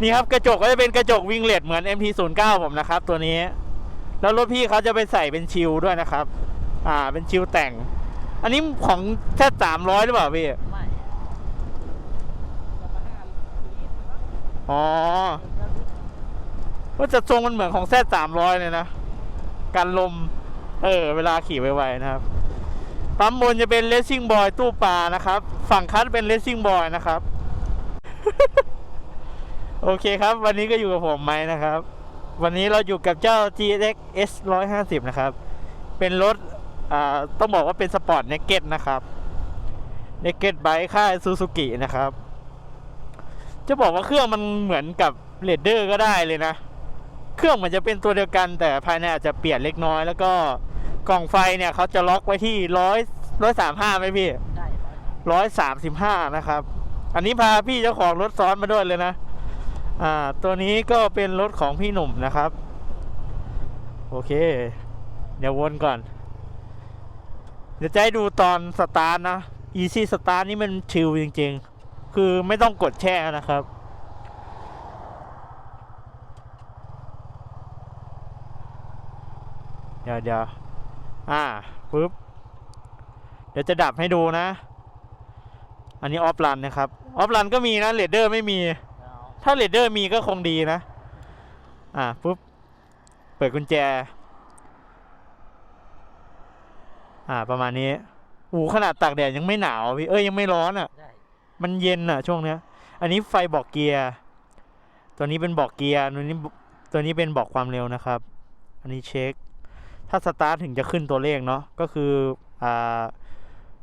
นี่ครับกระจกก็จะเป็นกระจกวิงเลดเหมือน MT09 ผมนะครับ ตัวนี้ แล้วรถพี่เขาจะไปใส่เป็นชิลด้วยนะครับ อ่า เป็นชิลแต่ง อันนี้ของแค่สามร้อยหรือเปล่าพี่ไม่ประมาณห้าลิตรมั้งอ๋อว่าจะทรงมันเหมือนของแซดสามร้อยเลยนะกันลม เออ เวลาขี่ไวๆนะครับ ปั๊มบนจะเป็นเลสซิ่งบอยตู้ปลานะครับ ฝั่งคัทเป็นเลสซิ่งบอยนะครับ โอเคครับ วันนี้ก็อยู่กับผมไม้นะครับ วันนี้เราอยู่กับเจ้า GX S 150 นะครับ เป็นรถอ่าต้องบอกว่าเป็นสปอร์ตเนกเก็ตนะครับเนกเก็ตไบค์ค่ายซูซูกินะครับ จะบอกว่าเครื่องมันเหมือนกับเรดเดอร์ก็ได้เลยนะ เครื่องมันจะเป็นตัวเดียวกันแต่ภายในอาจจะเปลี่ยนเล็กน้อย แล้วก็กล่องไฟเนี่ยเขาจะล็อกไว้ที่ร้อยร้อยสามห้าไหมพี่ได้ร้อยร้อยสามสิบห้านะครับ อันนี้พาพี่เจ้าของรถซ้อนมาด้วยเลยนะ อ่าตัวนี้ก็เป็นรถของพี่หนุ่มนะครับ โอเค เดี๋ยววนก่อน เดี๋ยวจะให้ดูตอนสตาร์ทนะ Easy Start นี่มันชิลจริงๆ คือไม่ต้องกดแช่นะครับเดี๋ยวเดี๋ยวอ่าปึ๊บ เดี๋ยวจะดับให้ดูนะ อันนี้ออฟรันนะครับ ออฟรันก็มีนะเรดเดอร์ไม่มี ถ้าเรดเดอร์มีก็คงดีนะ อ่าปุ๊บ เปิดกุญแจ อ่า ประมาณนี้อูขนาดตากแดดยังไม่หนาวอะพี่ เอ้ยยังไม่ร้อนอะได้มันเย็นอะ ช่วงเนี้ย อันนี้ไฟบอกเกียร์ ตัวนี้เป็นบอกเกียร์ ตัวนี้ตัวนี้เป็นบอกความเร็วนะครับ อันนี้เช็ค ถ้าสตาร์ทถึงจะขึ้นตัวเลขเนาะ ก็คือ อ่า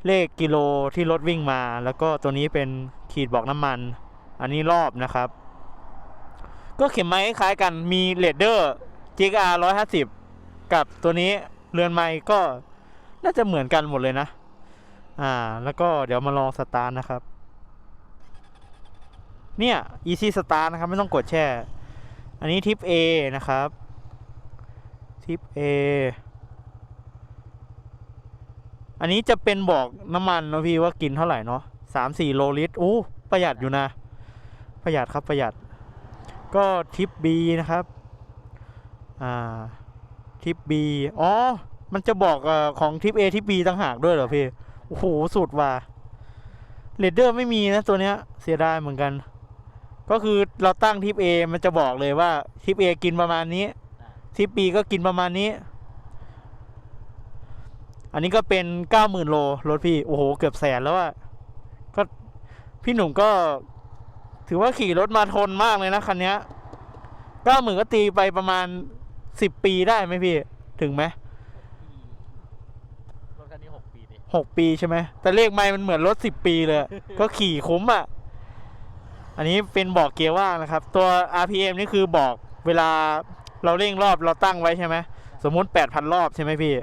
เลขกิโลที่รถวิ่งมา แล้วก็ตัวนี้เป็นขีดบอกน้ำมัน อันนี้รอบนะครับ ก็เข็มไม้คล้ายกันมีเลดเดอร์ GR 150 กับตัวนี้เรือนไม้ก็น่าจะเหมือนกันหมดเลยนะ อ่า แล้วก็เดี๋ยวมาลองสตาร์ทนะครับ เนี่ย easy start นะครับ ไม่ต้องกดแช่ อันนี้ทิป A นะครับ ทิป A อันนี้จะเป็นบอกน้ำมันเนะพี่ว่ากินเท่าไหร่เนาะสามสี่โลลิตร อู้ ประหยัดอยู่นะ ประหยัดครับประหยัด ก็ทิป B นะครับ อ่า ทิป B อ๋อ มันจะบอกอของทิป A ทิป B ต่างหากด้วยเหรอพี่ โอ้โห สุดว่ะเรดเดอร์ไม่มีนะตัวเนี้ย เสียดายเหมือนกัน ก็คือเราตั้งทิป A มันจะบอกเลยว่าทิป A กินประมาณนี้ ทิป B ก็กินประมาณนี้ อันนี้ก็เป็นเก้าหมื่นโลรถพี่ โอ้โห เกือบแสนแล้วอะก็พี่หนุ่มก็ ถือว่าขี่รถมาทนมากเลยนะคันเนี้ยเก้าหมื่นก็ตีไปประมาณสิบปีได้ไหมพี่ ถึงไหมรถคันนี้หกปีดิหกปีใช่ไหม แต่เลขไม่มันเหมือนรถสิบปีเลย ก็ขี่คุ้มอะ อันนี้เป็นบอกเกียร์ว่างนะครับ ตัว RPM นี่คือบอกเวลาเราเร่งรอบเราตั้งไว้ใช่ไหม สมมุติ8,000รอบใช่ไหมพี่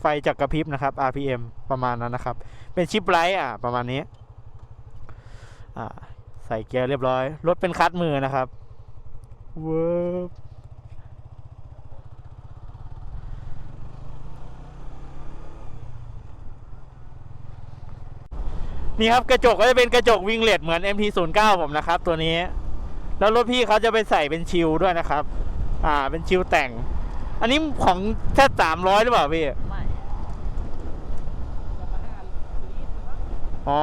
ไฟจากกระพริบนะครับ RPM ประมาณนั้นนะครับ เป็นชิปไลท์อะ ประมาณนี้ อ่า ใส่เกียร์เรียบร้อย รถเป็นคัดมือนะครับเวิร์บนี่ครับกระจกก็จะเป็นกระจกวิงเลดเหมือน MT09 ผมนะครับ ตัวนี้ แล้วรถพี่เขาจะไปใส่เป็นชิลด้วยนะครับ อ่า เป็นชิลแต่ง อันนี้ของแค่สามร้อยหรือเปล่าพี่ไม่ประมาณห้าลิตรมั้งอ๋อ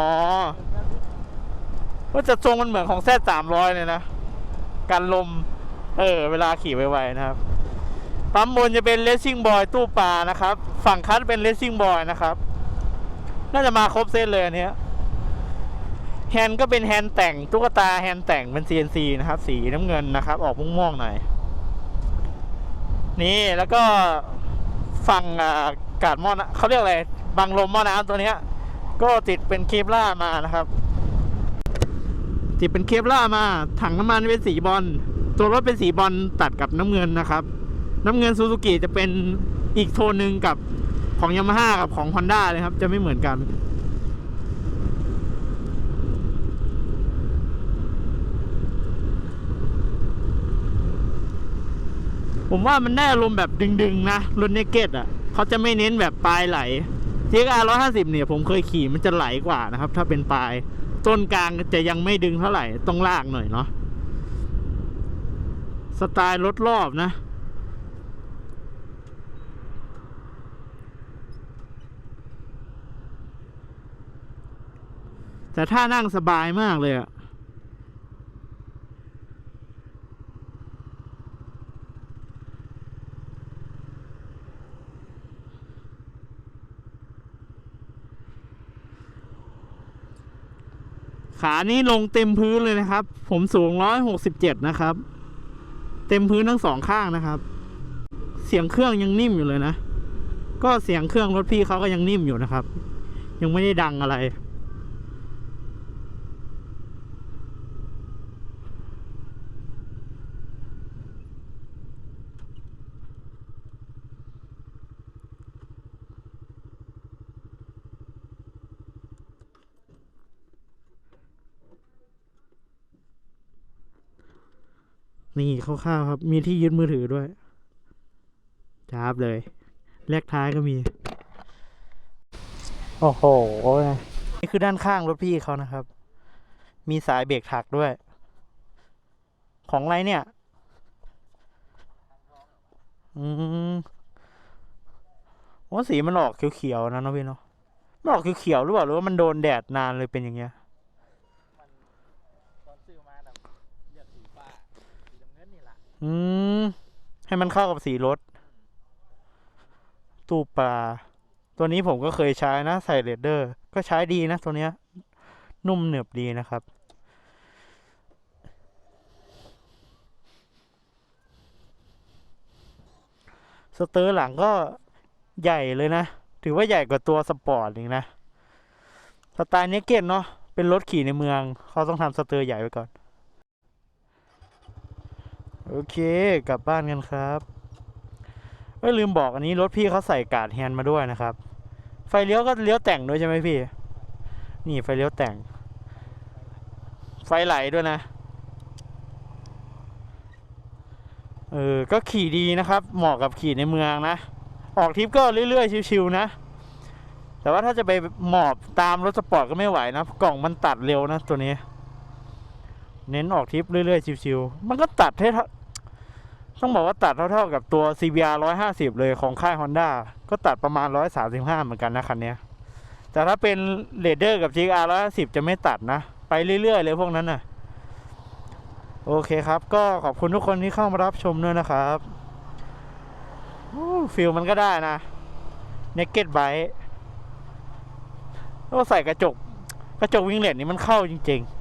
ว่าจะทรงมันเหมือนของแซดสามร้อยเลยนะกันลม เออ เวลาขี่ไวๆนะครับ ปั๊มบนจะเป็นเลสซิ่งบอยตู้ปลานะครับ ฝั่งคัทเป็นเลสซิ่งบอยนะครับ น่าจะมาครบเซตเลยอันเนี้ยแฮนด์ก็เป็นแฮนด์แต่งตุ๊กตาแฮนด์แต่งเป็น CNC นะครับ สีน้ำเงินนะครับ ออกม่วงๆหน่อย นี่แล้วก็ฝั่งกาดหม้อนะเขาเรียกอะไรบังลมหม้อน้ำตัวเนี้ยก็ติดเป็นเคปล่ามานะครับ ติดเป็นเคปล่ามา ถังน้ำมันเป็นสีบอล ตัวรถเป็นสีบอลตัดกับน้ำเงินนะครับ น้ำเงินซูซูกิจะเป็นอีกโทนหนึ่งกับของยามาฮ่ากับของ Honda เลยครับ จะไม่เหมือนกันผมว่ามันได้อารมณ์แบบดึงๆ นะรถเนเก็ตอะเขาจะไม่เน้นแบบปลายไหล GR 150เนี่ย ผมเคยขี่มันจะไหลกว่านะครับ ถ้าเป็นปลาย ต้นกลางจะยังไม่ดึงเท่าไหร่ต้องลากหน่อยเนาะสไตล์รถรอบนะ แต่ถ้านั่งสบายมากเลยอะ ขานี้ลงเต็มพื้นเลยนะครับ ผมสูงร้อยหกสิบเจ็ดนะครับ เต็มพื้นทั้งสองข้างนะครับ เสียงเครื่องยังนิ่มอยู่เลยนะ ก็เสียงเครื่องรถพี่เขาก็ยังนิ่มอยู่นะครับ ยังไม่ได้ดังอะไร นี่คร่าวๆครับ มีที่ยึดมือถือด้วยจ้าบเลย แลกท้ายก็มี โอ้โห นี่คือด้านข้างรถพี่เขานะครับ มีสายเบรกถักด้วย ของไรเนี่ย อืมว่าสีมันออกเขียวๆนะเนาะพี่เนาะมันออกเขียวๆหรือเปล่าหรือว่ามันโดนแดดนานเลยเป็นอย่างเงี้ย มันตอนซื้อมาแบบเลือกสีฟ้าสีน้ำเงินนี่แหละ อืม ให้มันเข้ากับสีรถ ตู้ปลา ตัวนี้ผมก็เคยใช้นะใส่เรดเดอร์ ก็ใช้ดีนะตัวเนี้ย นุ่มเหนือบดีนะครับสเตอร์หลังก็ใหญ่เลยนะ ถือว่าใหญ่กว่าตัวสปอร์ตอีกนะ สไตล์เนกเก็ตเนาะเป็นรถขี่ในเมือง เขาต้องทำสเตอร์ใหญ่ไว้ก่อน โอเค กลับบ้านกันครับเอ้ยลืมบอกอันนี้รถพี่เขาใส่กาดแฮนมาด้วยนะครับ ไฟเลี้ยวก็เลี้ยวแต่งด้วยใช่ไหมพี่ นี่ไฟเลี้ยวแต่ง ไฟไหลด้วยนะ เออ ก็ขี่ดีนะครับ เหมาะกับขี่ในเมืองนะ ออกทริปก็เรื่อยๆ ชิวๆนะ แต่ว่าถ้าจะไปหมอบตามรถสปอร์ตก็ไม่ไหวนะ กล่องมันตัดเร็วนะตัวนี้ เน้นออกทริปเรื่อยๆชิวๆมันก็ตัดให้เท่าต้องบอกว่าตัดเท่าๆกับตัว CBR 150 เลยของค่าย Honda ก็ตัดประมาณ 135 เหมือนกันนะคันนี้ แต่ถ้าเป็น r a d e r กับ GR 150 จะไม่ตัดนะ ไปเรื่อยๆ เลยพวกนั้นน่ะ โอเคครับ ก็ขอบคุณทุกคนที่เข้ามารับชมด้วยนะครับฟิลมันก็ได้นะ Naked Bike ก็ใส่กระจก กระจกวิ่งเลนนี่มันเข้าจริง ๆ